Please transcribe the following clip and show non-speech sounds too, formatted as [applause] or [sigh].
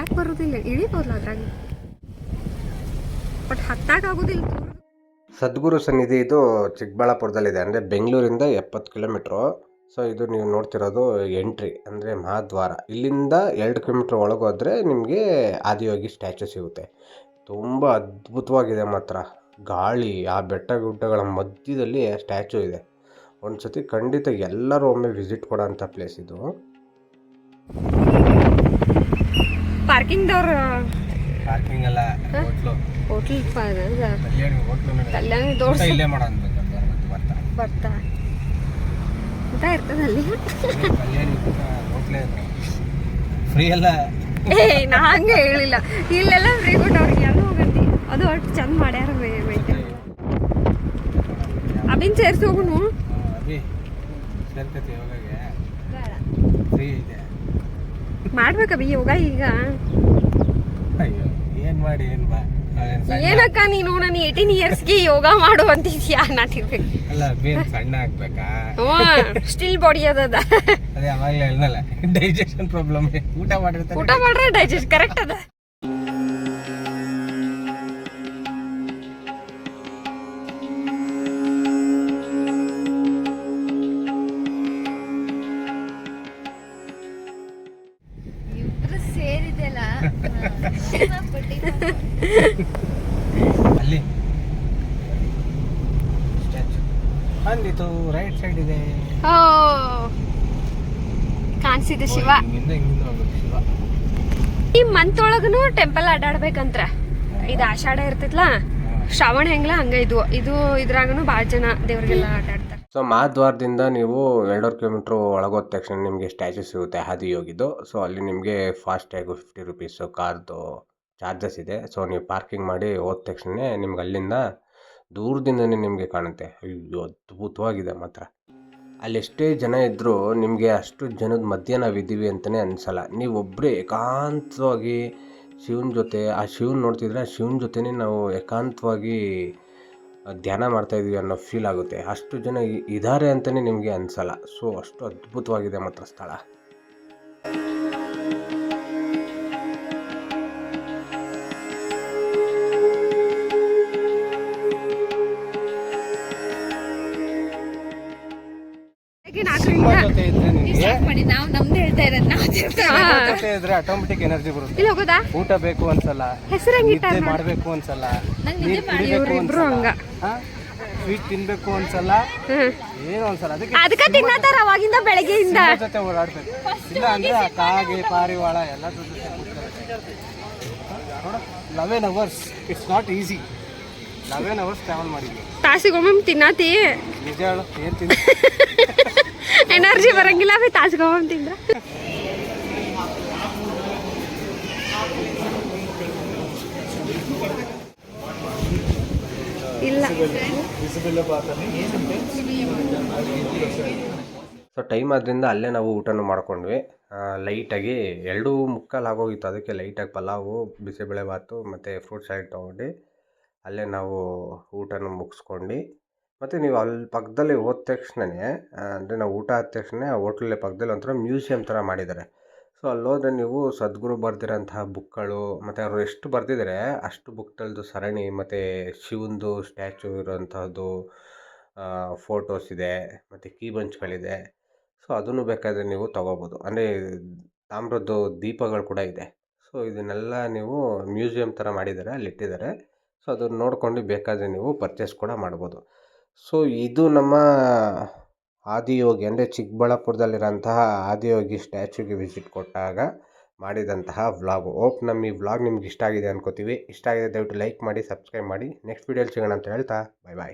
ಯಾಕೆ ಬರೋದಿಲ್ಲ? ಇಳಿಬೋದಲ್ಲ ಅದ್ರಾಗ? ಬಟ್ ಹತ್ತಾಗೋದಿಲ್ಲ ಸದ್ಗುರು ಸನ್ನಿಧಿ ಇದು ಚಿಕ್ಕಬಳ್ಳಾಪುರದಲ್ಲಿದೆ. ಅಂದರೆ ಬೆಂಗಳೂರಿಂದ ಎಪ್ಪತ್ತು ಕಿಲೋಮೀಟ್ರು. ಸೊ ಇದು ನೀವು ನೋಡ್ತಿರೋದು ಎಂಟ್ರಿ, ಅಂದರೆ ಮಹಾದ್ವಾರ. ಇಲ್ಲಿಂದ ಎರಡು ಕಿಲೋಮೀಟ್ರ್ ಒಳಗೋದ್ರೆ ನಿಮಗೆ ಆದಿಯೋಗಿ ಸ್ಟ್ಯಾಚು ಸಿಗುತ್ತೆ. ತುಂಬ ಅದ್ಭುತವಾಗಿದೆ ಮಾತ್ರ. ಗಾಳಿ, ಆ ಬೆಟ್ಟ ಗುಡ್ಡಗಳ ಮಧ್ಯದಲ್ಲಿ ಸ್ಟ್ಯಾಚು ಇದೆ. ಒಂದು ಸತಿ ಖಂಡಿತ ಎಲ್ಲರೂ ಒಮ್ಮೆ ವಿಸಿಟ್ ಕೊಡೋಂಥ ಪ್ಲೇಸ್ ಇದು. ಪಾರ್ಕಿಂಗ್ದವ್ರು? ಪಾರ್ಕಿಂಗ್ ಎಲ್ಲ ಹೋಟ್ಲು. ಹೋಟ್ಲ್ ಕಲ್ಯಾಣಿ ದೋರ್ಸ ಇಲ್ಲೇ ಮಾಡೋಣ ಬರ್ತಾ ಬರ್ತಾ? ಊಟ ಕಲ್ಯಾಣಿ ಹೋಟ್ಲೇ ಫ್ರೀ ಅಲ್ಲ ಏ ನಾ ಹಂಗೆ ಹೇಳಿಲ್ಲ. ಇಲ್ಲೆಲ್ಲ ಫ್ರೀ ಕೊಟ್ಟವ್ರಿಗೆ ಯಾರು ಹೋಗಂತಿ ಅದು ಒಟ್ಟು ಚಂದ ಮಾಡ್ಯಾರ ಮೇಂಟೈನ್ ಅಭಿನ್ ಸೇರ್ಸಿ ಹೋಗುನು? ಅಭಿ ಸೇರ್ಕತಿ ಯೋಗಗೆ ಫ್ರೀ ಇದೆ. ಮಾಡ್ಬೇಕ ಬಿ ಯೋಗ ಈಗ. ಅಯ್ಯೋ ಏನ್ ಮಾಡಿ ಏನ್ ಬಾ. ಅದೇನ್ ಸಣ್ಣ ಏನಕ್ಕ ನೀನು ನಾನು ಏಯ್ಟೀನ್ ಇಯರ್ಸ್ಗೆ ಯೋಗ ಮಾಡು ಅಂತಿದ್ಯಾ? ನಾಟಿರ್ಬೇಕು ಅಲ್ಲ ಸಣ್ಣ ಆಗ್ಬೇಕಾ? Still body ಅದದ. ಅದೇ ಅವಾಗಲೇ ಹೇಳ್ದಲ್ಲ ಡೈಜೆಷನ್ ಪ್ರಾಬ್ಲಮ್ ಊಟ ಮಾಡಿರ್ತಾರೆ. ಊಟ ಮಾಡ್ರೆ ಡೈಜೆಸ್ಟ್ ಕರೆಕ್ಟ್ ಅದ. ಅಲ್ಲಿ. ಸ್ಟ್ಯಾಚು ಅಂದಿತ್ತು ರೈಟ್ ಸೈಡ್ ಇದೆ. ಓ ಕಾಣಿಸಿದೆ ಶಿವ. ಈ ಮಂತ್ ಒಳಗೂ ಟೆಂಪಲ್ ಅಡ್ಡಾಡ್ಬೇಕಂತ್ರ. ಇದು ಆಷಾಢ ಇರ್ತೈತ್ಲಾ? ಶ್ರಾವಣ ಹೆಂಗ್ಲ? ಹಂಗ ಇದು. ಇದು ಇದ್ರಾಗನು ಭಾಳ ಜನ ದೇವ್ರಿಗೆಲ್ಲ ಅಡ್ಡಾಡ್ತಾರೆ. ಸೊ ಮಹಾದ್ವಾರದಿಂದ ನೀವು ಎರಡೂವರೆ ಕಿಲೋಮೀಟ್ರ್ ಒಳಗೋದ ತಕ್ಷಣ ನಿಮಗೆ ಸ್ಟ್ಯಾಚು ಸಿಗುತ್ತೆ ಆದಿಯೋಗಿದು ಸೊ ಅಲ್ಲಿ ನಿಮಗೆ ಫಾಸ್ಟ್ಯಾಗು ಫಿಫ್ಟಿ ರುಪೀಸು ಕಾರ್ದು ಚಾರ್ಜಸ್ ಇದೆ. ಸೊ ನೀವು ಪಾರ್ಕಿಂಗ್ ಮಾಡಿ ಹೋದ ತಕ್ಷಣ ನಿಮ್ಗೆ ಅಲ್ಲಿಂದ ದೂರದಿಂದನೇ ನಿಮಗೆ ಕಾಣುತ್ತೆ. ಅಯ್ಯೋ, ಅದ್ಭುತವಾಗಿದೆ ಮಾತ್ರ. ಅಲ್ಲಿ ಎಷ್ಟೇ ಜನ ಇದ್ದರೂ ನಿಮಗೆ ಅಷ್ಟು ಜನದ ಮಧ್ಯೆ ನಾವಿದ್ದೀವಿ ಅಂತಲೇ ಅನಿಸಲ್ಲ. ನೀವು ಒಬ್ಬರೇ ಏಕಾಂತವಾಗಿ ಶಿವನ ಜೊತೆ, ಆ ಶಿವನ ನೋಡ್ತಿದ್ರೆ ಶಿವನ ಜೊತೆನೇ ನಾವು ಏಕಾಂತವಾಗಿ ಧ್ಯಾನ ಮಾಡ್ತಾ ಇದೀವಿ ಅನ್ನೋ ಫೀಲ್ ಆಗುತ್ತೆ. ಅಷ್ಟು ಜನ ಇದ್ದಾರೆ ಅಂತಲೇ ನಿಮಗೆ ಅನಿಸಲ್ಲ. ಸೊ ಅಷ್ಟು ಅದ್ಭುತವಾಗಿದೆ ಮಾತ್ರ ಸ್ಥಳ. ಸಿಂಹ ಜೊತೆ ಇದ್ರೆ ನಿಮಗೆ? ಮಾಡಿ ನಾವು ನಮ್ದು ಹೇಳ್ತಾ ಇರೋದು ನಾವು ಜೊತೆ ಇದ್ರೆ ಆಟೋಮೆಟಿಕ್ ಎನರ್ಜಿ ಬರುತ್ತೆ. ಇಲ್ಲಿ ಹೋಗೋದಾ? ಊಟ ಬೇಕು ಅನ್ಸಲ್ಲ ಹೆಸರು ಹೆಂಗಿಟ್ಟಾರ ನಿದ್ದೆ ಮಾಡ್ಬೇಕು ಅನ್ಸಲ್ಲ ನೀರ್ ಕುಡಿಬೇಕು. ಅನ್ಸಲ್ಲ. ಸ್ವೀಟ್ ತಿನ್ಬೇಕು ಅನ್ಸಲ್ಲ ಏನು ಅನ್ಸಲ್ಲ. ಅದಕ್ಕೆ ಅದಕ್ಕೆ ತಿನ್ನತಾರ ಅವಾಗಿಂದ ಬೆಳಗ್ಗೆಯಿಂದ. ಸಿಂಹ ಜೊತೆ ಓಡಾಡ್ಬೇಕು. ಇಲ್ಲ ಅಂದ್ರೆ ಆ ಕಾಗೆ ಪಾರಿವಾಳ ಎಲ್ಲ ಜೊತೆ eleven hours it's not easy eleven hours travel ಮಾಡಿದ್ವಿ. ತಾಸಿಗೊಮ್ಮೆ ತಿನ್ನತಿ. ನಿಜ ಹೇಳು ಏನು ತಿಂದು? [laughs] ಎನರ್ಜಿ ಬರಂಗಿಲ್ಲ ಬಿ ತಾಸಿಗೊಮ್ಮೆ ತಿಂದ್ರ ಸೊ ಟೈಮ್ ಆದ್ದರಿಂದ ಅಲ್ಲೇ ನಾವು ಊಟನೂ ಮಾಡ್ಕೊಂಡ್ವಿ. ಲೈಟಾಗಿ ಎರಡೂ ಮುಕ್ಕಾಲು ಆಗೋಗಿತ್ತು. ಅದಕ್ಕೆ ಲೈಟಾಗಿ ಪಲಾವು ಬಿಸಿಬೇಳೆ ಭಾತು ಮತ್ತು ಫ್ರೂಟ್ ಸ್ಯಾಲೆಡ್ ತೊಗೊಂಡು ಅಲ್ಲೇ ನಾವು ಊಟನೂ ಮುಗಿಸ್ಕೊಂಡು ಮತ್ತು ನೀವು ಅಲ್ಲಿ ಪಕ್ಕದಲ್ಲಿ ಹೋದ ತಕ್ಷಣನೇ ಅಂದರೆ ನಾವು ಊಟ ಆದ ತಕ್ಷಣ ಆ ಹೋಟ್ಲಲ್ಲೇ ಪಕ್ಕದಲ್ಲಿ ಒಂಥರ ಮ್ಯೂಸಿಯಂ ಥರ ಮಾಡಿದ್ದಾರೆ. ಸೊ ಅಲ್ಲಿ ಹೋದ್ರೆ ನೀವು ಸದ್ಗುರು ಬರೆದಿರೋಂತಹ ಬುಕ್ಗಳು ಮತ್ತು ಅವರು ಎಷ್ಟು ಬರೆದಿದ್ದಾರೆ, ಅಷ್ಟು ಬುಕ್ಗಳದ್ದು ಸರಣಿ, ಮತ್ತು ಶಿವಂದು ಸ್ಟ್ಯಾಚು ಇರೋಂಥದ್ದು ಫೋಟೋಸ್ ಇದೆ, ಮತ್ತು ಕೀ ಬಂಚ್ಗಳಿದೆ. ಸೊ, ಅದನ್ನು ಬೇಕಾದರೆ ನೀವು ತೊಗೋಬೋದು. ಅಂದರೆ ತಾಮ್ರದ್ದು ದೀಪಗಳು ಕೂಡ ಇದೆ. ಸೊ, ಇದನ್ನೆಲ್ಲ ನೀವು ಮ್ಯೂಸಿಯಂ ಥರ ಮಾಡಿದ್ದಾರೆ ಅಲ್ಲಿ ಇಟ್ಟಿದ್ದಾರೆ ಸೊ, ಅದನ್ನು ನೋಡ್ಕೊಂಡು ಬೇಕಾದರೆ ನೀವು ಪರ್ಚೇಸ್ ಕೂಡ ಮಾಡ್ಬೋದು. ಸೊ ಇದು ನಮ್ಮ ಆದಿಯೋಗಿ ಅಂದರೆ ಚಿಕ್ಕಬಳ್ಳಾಪುರದಲ್ಲಿರೋಂತಹ ಆದಿಯೋಗಿ ಸ್ಟ್ಯಾಚ್ಯೂಗೆ ವಿಸಿಟ್ ಕೊಟ್ಟಾಗ ಮಾಡಿದಂತಹ ವ್ಲಾಗು ಓಪ್ ನಮ್ಮ ಈ ವ್ಲಾಗ್ ನಿಮ್ಗೆ ಇಷ್ಟ ಆಗಿದೆ ಅನ್ಕೋತೀವಿ. ಇಷ್ಟ ಆಗಿದೆ ದಯವಿಟ್ಟು ಲೈಕ್ ಮಾಡಿ ಸಬ್ಸ್ಕ್ರೈಬ್ ಮಾಡಿ. ನೆಕ್ಸ್ಟ್ ವೀಡಿಯೋಲಿ ಸಿಗೋಣ ಅಂತ ಹೇಳ್ತಾ ಬಾಯ್ ಬಾಯ್